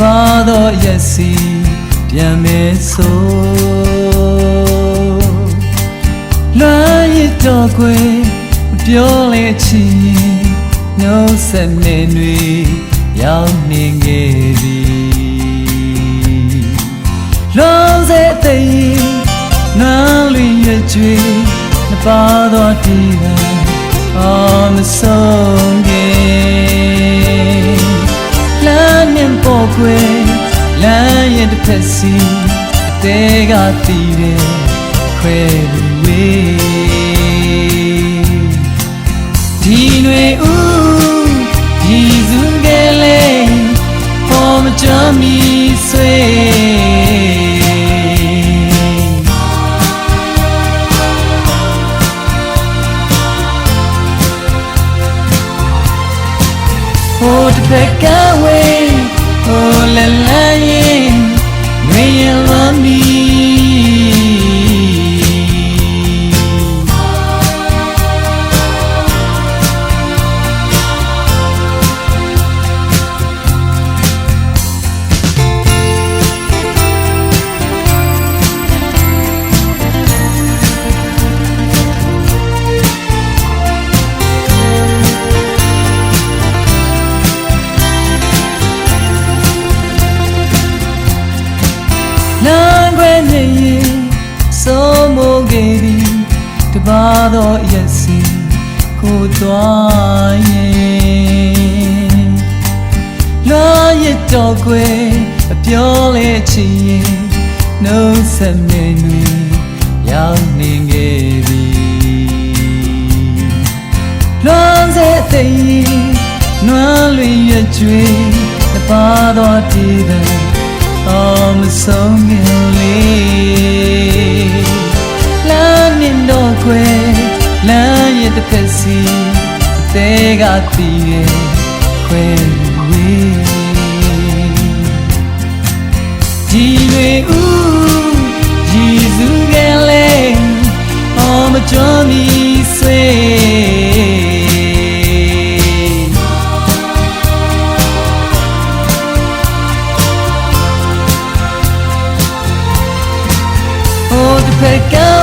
ပါတော့ရက်စီပြန်မဲဆိုလွမ်းရတော့ကွယ်မပြောလဲချင်ရင်နှုတ်ဆက်နေတွေရောက်နေခဲ့ပြီလုံးစေတဲ့ရင်နားလွင်ရကြွေနှစ်ပါတော့ဒီကအော်မဆုံးခ ရဲ့တစ်ဖက်စီအသေးကတည်တယ်ခွဲလို့ဝေးဒီຫນွေဦးဒီစုကလေးပေါ်မကြမီဆွေဟိုတစ်ဖက်ကဝေးဟိုလလရ မိုးခဲ့သည်တပါတော့ရက်စီကိုသွားရင်လာရတော့ကွယ်အပြောလဲချင်ရင်နှုတ်ဆက်နေတွေရောက်နေခဲ့ပြီလွမ်းစေတဲ့ရင်နွမ်းလွင်ရကြွေတပါတော့တည်တယ် Oh, my song in lee. စီအသေးကတည်ရဲ့ခွဲဝေးဒီလေဦးယေရှုကလည်းအော်မကြုံမီဆွေဖက်က